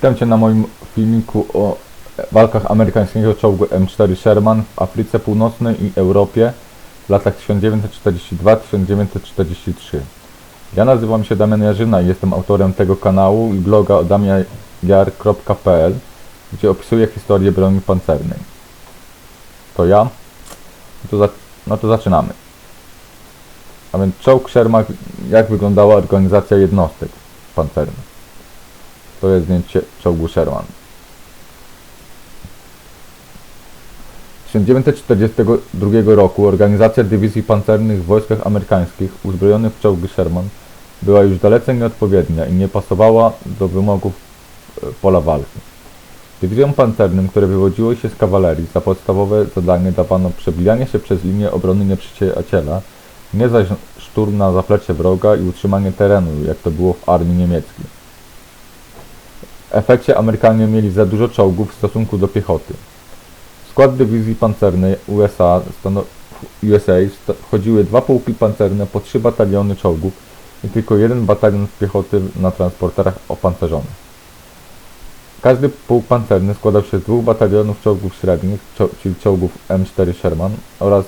Witam Cię na moim filmiku o walkach amerykańskiego czołgu M4 Sherman w Afryce Północnej i Europie w latach 1942-1943. Ja nazywam się Damian Jarzyna i jestem autorem tego kanału i bloga odamiajar.pl gdzie opisuję historię broni pancernej. To ja? No to, za, no to zaczynamy. A więc czołg Sherman, jak wyglądała organizacja jednostek pancernych. To jest zdjęcie czołgu Sherman. 1942 roku organizacja dywizji pancernych w wojskach amerykańskich uzbrojonych w czołgi Sherman była już dalece nieodpowiednia i nie pasowała do wymogów e, pola walki. Dywizjom pancernym, które wywodziły się z kawalerii, za podstawowe zadanie dawano przebijanie się przez linię obrony nieprzyjaciela, nie zaś szturm na zaplecze wroga i utrzymanie terenu, jak to było w armii niemieckiej. W efekcie Amerykanie mieli za dużo czołgów w stosunku do piechoty. W skład dywizji pancernej USA, USA wchodziły dwa pułki pancerne po trzy bataliony czołgów i tylko jeden batalion piechoty na transporterach opancerzonych. Każdy pułk pancerny składał się z dwóch batalionów czołgów średnich, czyli czołgów M4 Sherman oraz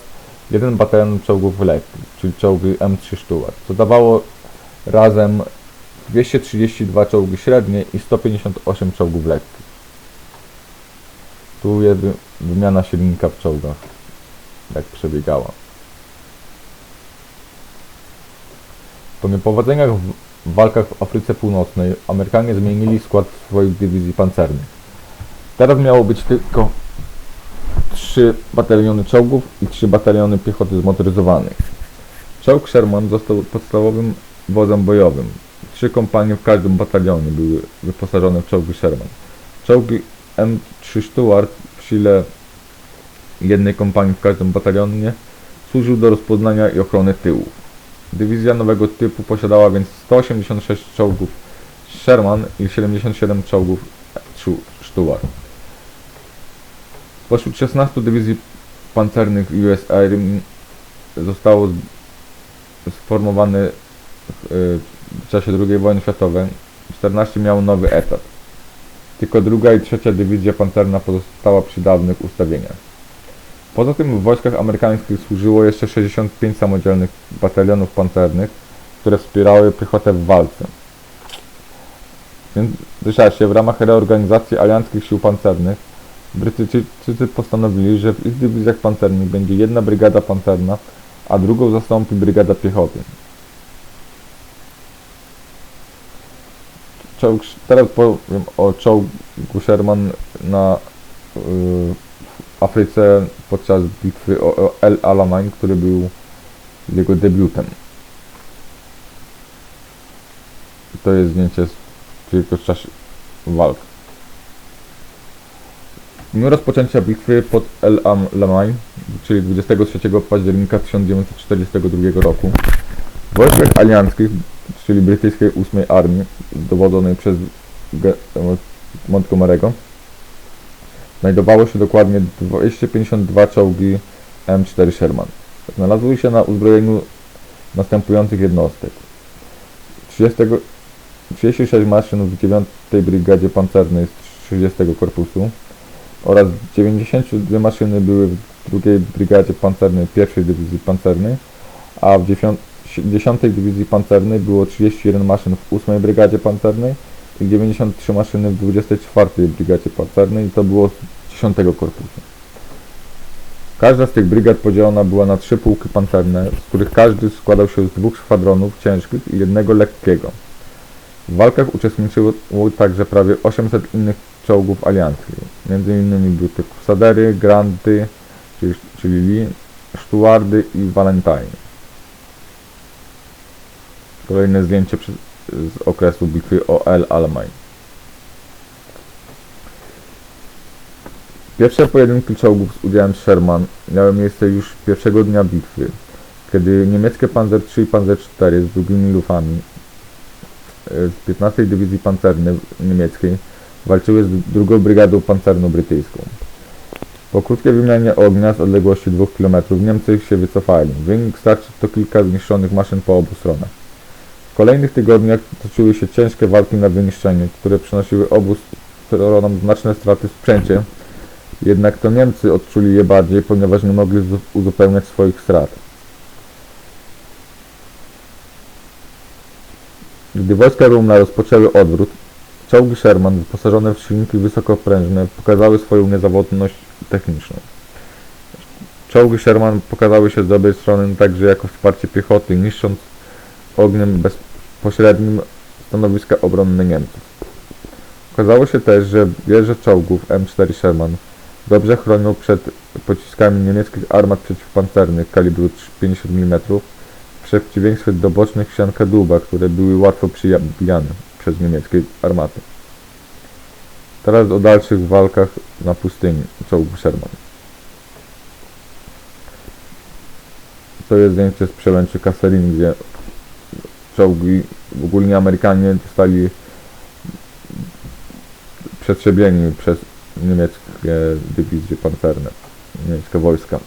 jeden batalion czołgów lekkich, czyli czołgi M3 Stuart, co dawało razem 232 czołgi średnie i 158 czołgów lekkich. Tu jest wy- wymiana silnika w czołgach, jak przebiegała. Po niepowodzeniach w walkach w Afryce Północnej Amerykanie zmienili skład swoich dywizji pancernych. Teraz miało być tylko 3 bataliony czołgów i 3 bataliony piechoty zmotoryzowanej. Czołg Sherman został podstawowym wozem bojowym. Trzy kompanie w każdym batalionie były wyposażone w czołgi Sherman. Czołgi M3 Stuart w sile jednej kompanii w każdym batalionie służył do rozpoznania i ochrony tyłów. Dywizja nowego typu posiadała więc 186 czołgów Sherman i 77 czołgów Stuart. Spośród 16 dywizji pancernych US Army zostało sformowane w, czasie II wojny światowej. 14 miało nowy etat. Tylko druga i trzecia dywizja pancerna pozostała przy dawnych ustawieniach. Poza tym w wojskach amerykańskich służyło jeszcze 65 samodzielnych batalionów pancernych, które wspierały piechotę w walce. W międzyczasie w ramach reorganizacji alianckich sił pancernych Brytyjczycy postanowili, że w ich dywizjach pancernych będzie jedna brygada pancerna, a drugą zastąpi brygada piechoty. Czołg, teraz powiem o czołgu Sherman na w Afryce podczas bitwy o, o El Alamein, który był jego debiutem. To jest zdjęcie z tylko z czasu walk. W dniu rozpoczęcia bitwy pod El Alamein, czyli 23 października 1942 roku, w wojskach alianckich, czyli brytyjskiej 8 Armii, dowodzonej przez Montgomery'ego, znajdowało się dokładnie 252 czołgi M4 Sherman. Znalazły się na uzbrojeniu następujących jednostek. 30, 36 maszyn w 9 Brygadzie Pancernej z 30 Korpusu oraz 92 maszyny były w 2 Brygadzie Pancernej 1 Dywizji Pancernej, a w 10, 10 Dywizji Pancernej było 31 maszyn w 8 Brygadzie Pancernej i 93 maszyny w 24 Brygadzie Pancernej i to było z 10 Korpusu. Każda z tych brygad podzielona była na trzy pułki pancerne, z których każdy składał się z dwóch szwadronów ciężkich i jednego lekkiego. W walkach uczestniczyło także prawie 800 innych czołgów alianckich. Między innymi były to Crusadery, Granty, czyli, czyli Lee, i Valentine. Kolejne zdjęcie z okresu bitwy o El Alamein. Pierwsze pojedynki czołgów z udziałem Sherman miały miejsce już pierwszego dnia bitwy, kiedy niemieckie Panzer III i Panzer IV z długimi lufami e, z 15 Dywizji Pancernej niemieckiej walczyły z drugą brygadą pancerną brytyjską. Po krótkiej wymianie ognia z odległości 2 km Niemcy się wycofali. Wynik starczy to kilka zniszczonych maszyn po obu stronach. W kolejnych tygodniach toczyły się ciężkie walki na wyniszczenie, które przynosiły obu poniesiono znaczne straty w sprzęcie, jednak to Niemcy odczuli je bardziej, ponieważ nie mogli zu- uzupełniać swoich strat. Gdy wojska Rumna rozpoczęły odwrót, czołgi Sherman wyposażone w silniki wysokoprężne pokazały swoją niezawodność techniczną. Czołgi Sherman pokazały się z dobrej strony także jako wsparcie piechoty, niszcząc ogniem bezpośrednim stanowiska obronne Niemców. Okazało się też, że wieże czołgów M4 Sherman dobrze chronią przed pociskami niemieckich armat przeciwpancernych kalibru 50 mm w przeciwieństwie do bocznych ścian kadłuba, które były łatwo przybijane przez niemieckie armaty. Teraz o dalszych walkach na pustyni czołgu Sherman. To jest zdjęcie z przełęczy Kasserin, gdzie czołgi, ogólnie Amerykanie zostali przetrzebieni przez niemieckie dywizje pancerne, niemieckie wojska.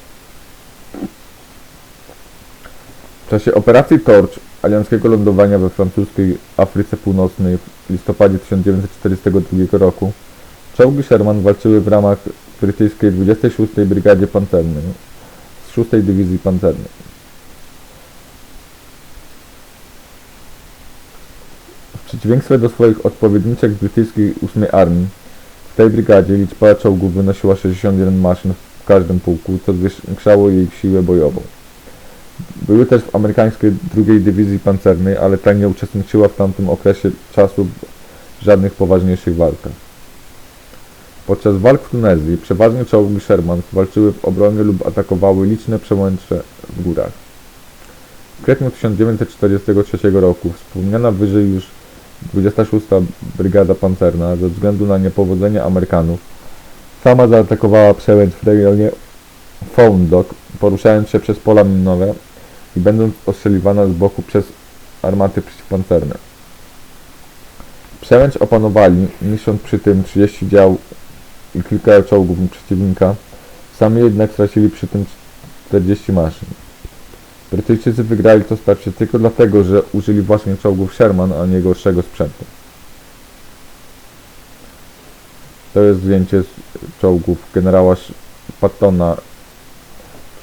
W czasie operacji Torch, alianckiego lądowania we francuskiej Afryce Północnej w listopadzie 1942 roku, czołgi Sherman walczyły w ramach brytyjskiej 26 Brygadzie Pancernej z 6 Dywizji Pancernej. Przeciwieństwie do swoich odpowiedniczek brytyjskiej 8 Armii, w tej brygadzie liczba czołgów wynosiła 61 maszyn w każdym pułku, co zwiększało jej siłę bojową. Były też w amerykańskiej drugiej dywizji pancernej, ale ta nie uczestniczyła w tamtym okresie czasu w żadnych poważniejszych walkach. Podczas walk w Tunezji przeważnie czołgi Sherman walczyły w obronie lub atakowały liczne przełęcze w górach. W kwietniu 1943 roku wspomniana wyżej już 26. Brygada Pancerna ze względu na niepowodzenie Amerykanów sama zaatakowała przełęcz w rejonie Phone Dock, poruszając się przez pola minowe i będąc ostrzeliwana z boku przez armaty przeciwpancerne. Przełęcz opanowali, niszcząc przy tym 30 dział i kilka czołgów przeciwnika, sami jednak stracili przy tym 40 maszyn. Brytyjczycy wygrali to starcie tylko dlatego, że użyli właśnie czołgów Sherman, a nie gorszego sprzętu. To jest zdjęcie z czołgów generała Pattona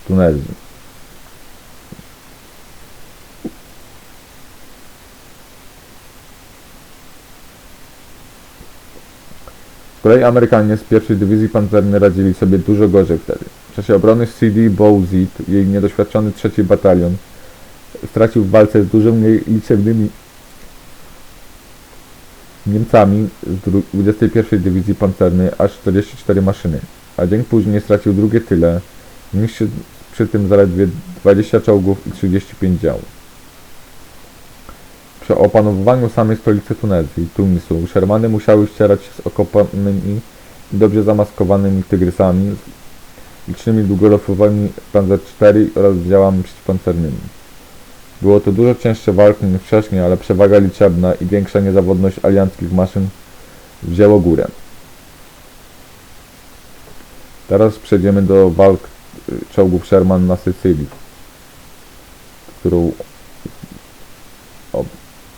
w Tunezji. Z kolei Amerykanie z pierwszej dywizji pancernej radzili sobie dużo gorzej wtedy. W czasie obrony CD Bowzit, jej niedoświadczony trzeci batalion, stracił w walce z dużo mniej liczebnymi Niemcami z dru- 21 Dywizji Pancernej aż 44 maszyny, a dzień później stracił drugie tyle, niszcząc przy tym zaledwie 20 czołgów i 35 dział. Przy opanowywaniu samej stolicy Tunezji, Tunisu, Shermany musiały ścierać się z okopanymi i dobrze zamaskowanymi tygrysami, licznymi długolofowymi Panzer IV oraz działami przeciwpancernymi. Było to dużo cięższe walki niż wcześniej, ale przewaga liczebna i większa niezawodność alianckich maszyn wzięło górę. Teraz przejdziemy do walk y, czołgów Sherman na Sycylii, którą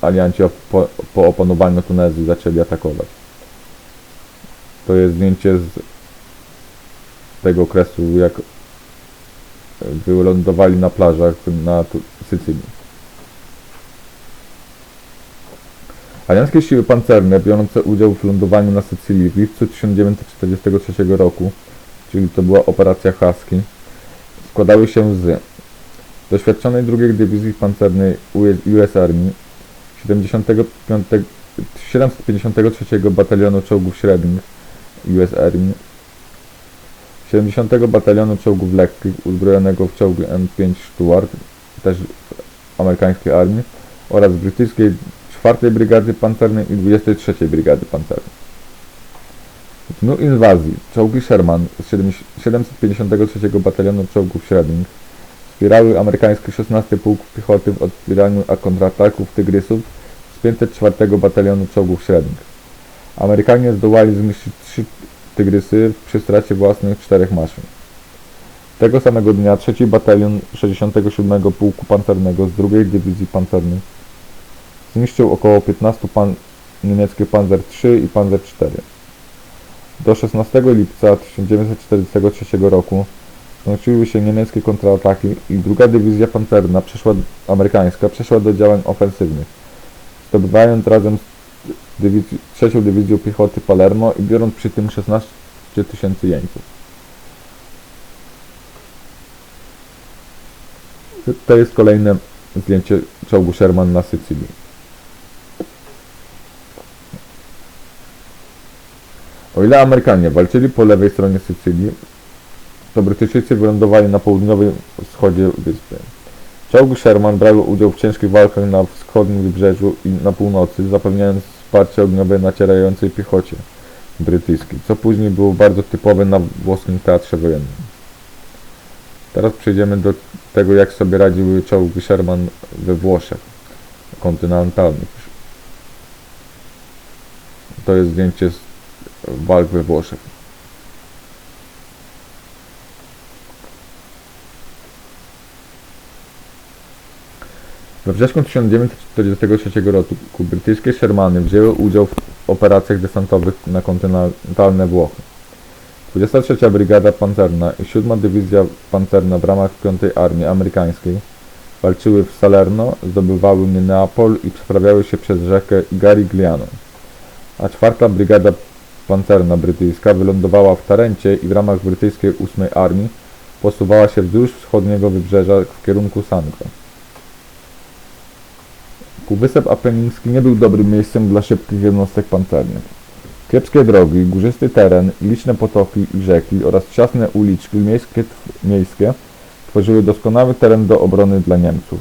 alianci po, po opanowaniu Tunezji zaczęli atakować. To jest zdjęcie z tego okresu, jak wylądowali na plażach na Sycylii. Alianckie siły pancerne biorące udział w lądowaniu na Sycylii w lipcu 1943 roku, czyli to była operacja Husky, składały się z doświadczonej II Dywizji Pancernej US Army, 75, 753 Batalionu Czołgów Średnich US Army, 70 Batalionu Czołgów Lekkich uzbrojonego w czołgi M5 Stuart, też amerykańskiej armii, oraz brytyjskiej 4 Brygady Pancernej i 23 Brygady Pancernej. W dniu inwazji czołgi Sherman z 70 753 Batalionu Czołgów Średnich wspierały amerykański 16 Pułk Piechoty w odbieraniu a kontrataków Tygrysów z 504 Batalionu Czołgów Średnich. Amerykanie zdołali zniszczyć 3 Tygrysy przy stracie własnych czterech maszyn. Tego samego dnia 3 Batalion 67 Pułku Pancernego z II Dywizji Pancernej zniszczył około 15 pan niemieckie Panzer III i Panzer IV. Do 16 lipca 1943 roku skończyły się niemieckie kontrataki i druga dywizja pancerna przeszła, amerykańska przeszła do działań ofensywnych, zdobywając razem z dywizji, trzecią dywizją piechoty Palermo i biorąc przy tym 16 tysięcy jeńców. To jest kolejne zdjęcie czołgu Sherman na Sycylii. O ile Amerykanie walczyli po lewej stronie Sycylii, to Brytyjczycy wylądowali na południowym wschodzie wyspy. Czołgi Sherman brały udział w ciężkich walkach na wschodnim wybrzeżu i na północy, zapewniając wsparcie ogniowe nacierającej piechocie brytyjskiej, co później było bardzo typowe na włoskim teatrze wojennym. Teraz przejdziemy do tego, jak sobie radziły czołgi Sherman we Włoszech kontynentalnych. To jest zdjęcie z walk we Włoszech. We wrześniu 1943 roku brytyjskie Shermany wzięły udział w operacjach desantowych na kontynentalne Włochy. 23. Brygada Pancerna i 7. Dywizja Pancerna w ramach 5. Armii Amerykańskiej walczyły w Salerno, zdobywały Neapol i przeprawiały się przez rzekę Garigliano. A 4. Brygada Pancerna brytyjska wylądowała w Tarencie i w ramach brytyjskiej 8. Armii posuwała się wzdłuż wschodniego wybrzeża w kierunku Sanko. Półwysep Apeniński nie był dobrym miejscem dla szybkich jednostek pancernych. Kiepskie drogi, górzysty teren, liczne potoki i rzeki oraz ciasne uliczki miejskie, miejskie tworzyły doskonały teren do obrony dla Niemców.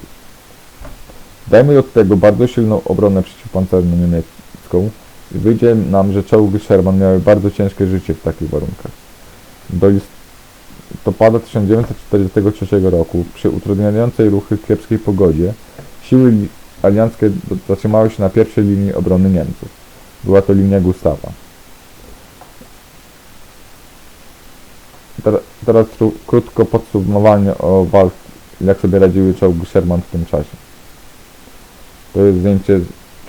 Dajmy od tego bardzo silną obronę przeciwpancerną niemiecką i wyjdzie nam, że czołgi Sherman miały bardzo ciężkie życie w takich warunkach. Do listopada 1943 roku, przy utrudniającej ruchy kiepskiej pogodzie, siły alianckie zatrzymały się na pierwszej linii obrony Niemców. Była to linia Gustawa. Ter- Teraz krótko podsumowanie o walk, jak sobie radziły czołgi Sherman w tym czasie. To jest zdjęcie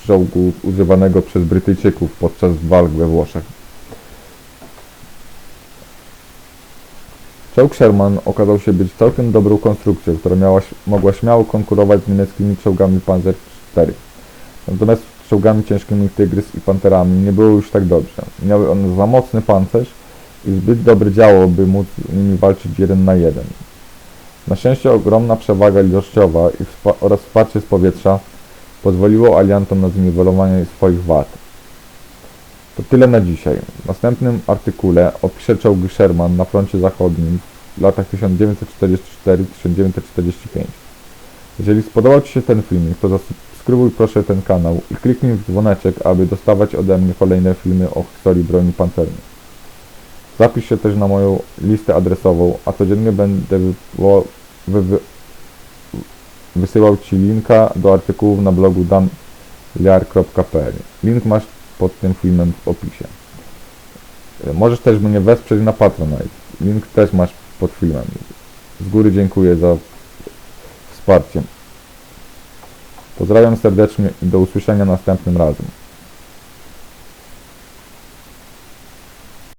czołgu używanego przez Brytyjczyków podczas walk we Włoszech. Czołg Sherman okazał się być całkiem dobrą konstrukcją, która miała, mogła śmiało konkurować z niemieckimi czołgami Panzer IV. Natomiast z czołgami ciężkimi Tygrys i Panterami nie było już tak dobrze. Miały one za mocny pancerz i zbyt dobre działo, by móc z nimi walczyć jeden na jeden. Na szczęście ogromna przewaga ilościowa oraz wsparcie z powietrza pozwoliło aliantom na zniwelowanie swoich wad. To tyle na dzisiaj. W następnym artykule opiszę czołgi Sherman na froncie zachodnim w latach 1944-1945. Jeżeli spodobał Ci się ten filmik, to zasubskrybuj proszę ten kanał i kliknij w dzwoneczek, aby dostawać ode mnie kolejne filmy o historii broni pancernej. Zapisz się też na moją listę adresową, a codziennie będę wywo- wy, wy, wysyłał Ci linka do artykułów na blogu danliar.pl. Link masz pod tym filmem w opisie. Możesz też mnie wesprzeć na Patronite. Link też masz pod filmem. Z góry dziękuję za wsparcie. Pozdrawiam serdecznie i do usłyszenia następnym razem.